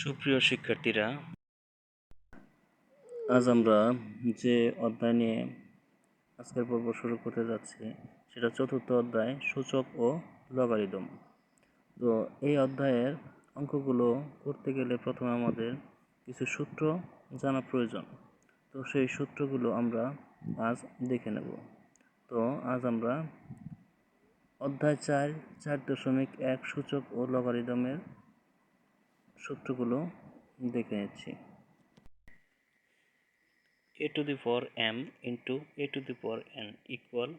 সুপ্রিয় শিক্ষার্থীরা, আজ আমরা যে অধ্যায় নিয়ে আজকের পর্ব শুরু করতে যাচ্ছি, সেটা চতুর্থ অধ্যায়, সূচক ও লগারিদম। তো এই অধ্যায়ের অঙ্কগুলো করতে গেলে প্রথমে আমাদের কিছু সূত্র জানা প্রয়োজন। তো সেই সূত্রগুলো আমরা আজ দেখে নেব। তো আজ আমরা অধ্যায় চার চার দশমিক এক সূচক ও লগারিদমের সূত্রগুলো দেখে নিচ্ছি। A to the power m into a to the power n equal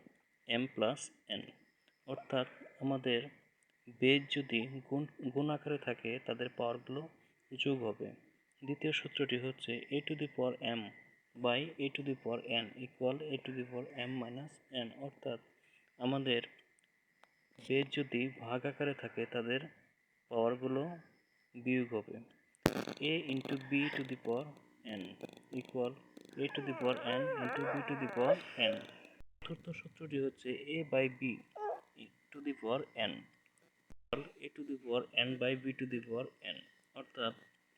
m plus n অর্থাৎ আমাদের বেজ যদি গুণ গুণ আকারে থাকে, তাদের পাওয়ারগুলো যোগ হবে। দ্বিতীয় সূত্রটি হচ্ছে a to the power m by a to the power n equal a to the power m minus n অর্থাৎ আমাদের বেজ যদি ভাগ আকারে থাকে, তাদের পাওয়ারগুলো বিয়োগ হবে। A into b to the power n equal a to the power n into b to the power n চতুর্থ সূত্রটি হচ্ছে a by b to the power n a to the power n by b to the power n অর্থাৎ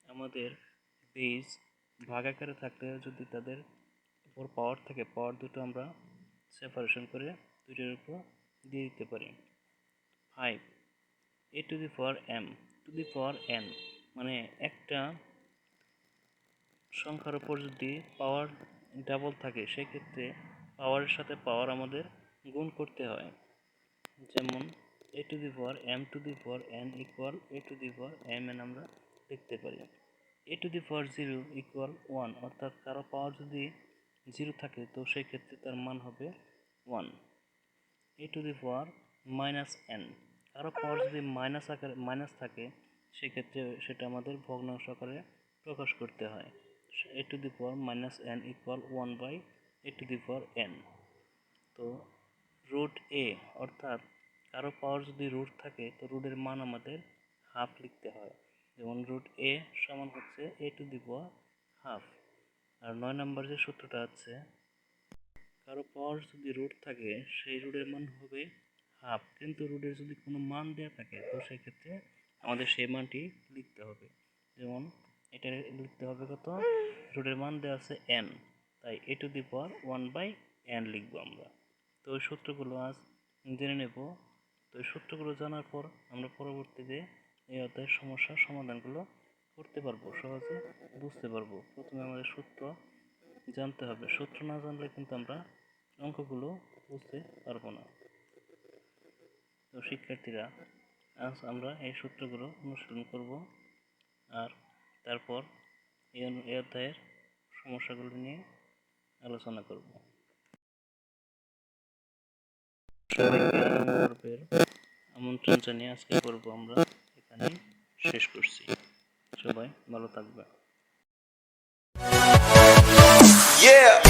আমাদের base ভাগ আকারে থাকলে যদি তাদের উপর পাওয়ার থাকে পাওয়ার দুটো আমরা সেপারেশন করে দুইটার উপর দিয়ে দিতে পারি। Five a to the power m to the power n মানে একটা সংখ্যার উপর যদি পাওয়ার ডাবল থাকে, সেক্ষেত্রে পাওয়ারের সাথে পাওয়ার আমাদের গুণ করতে হয়। যেমন a to the power m to the power n equal a to the power m n আমরা লিখতে পারি। A to the power zero equal one অর্থাৎ কারও পাওয়ার যদি জিরো থাকে, তো সেই ক্ষেত্রে তার মান হবে one a to the power minus n কারও পাওয়ার যদি মাইনাস আকারে মাইনাস থাকে, সেক্ষেত্রে সেটা আমাদের ভগ্নাংশ আকারে প্রকাশ করতে হয়। A to the power minus n equal one by a to the power n তো রুট এ অর্থাৎ কারও পাওয়ার যদি রুট থাকে, তো রুটের মান আমাদের হাফ লিখতে হয়। যেমন রুট এ সমান হচ্ছে a to the power half আর নয় নম্বর যে সূত্রটা আছে, কারও পাওয়ার যদি রুট থাকে, সেই রুটের মান হবে হাফ কিন্তু রুটের যদি কোনো মান দেওয়া থাকে, তো সেক্ষেত্রে আমাদের সেই মানটি লিখতে হবে। যেমন, এটা লিখতে হবে কত? রুটের মান দেওয়া আছে এন তাই a to the power one by n লিখব আমরা। তো ওই সূত্রগুলো আজ জেনে নেব। তো ওই সূত্রগুলো জানার পর আমরা পরবর্তীতে এই অধ্যায়ের সমস্যার সমাধানগুলো করতে পারব, সহজে বুঝতে পারব। প্রথমে আমাদের সূত্র জানতে হবে। সূত্র না জানলে কিন্তু আমরা অঙ্কগুলো বুঝতে পারব না। তো শিক্ষার্থীরা, আজ আমরা এই সূত্রগুলো অনুশীলন করব আর তারপর এই অধ্যায়ের সমস্যাগুলো নিয়ে আলোচনা করব। পর্বের আমন্ত্রণ জানিয়ে আজকে পর্ব আমরা এখানে শেষ করছি। সবাই ভালো থাকবে Yeah!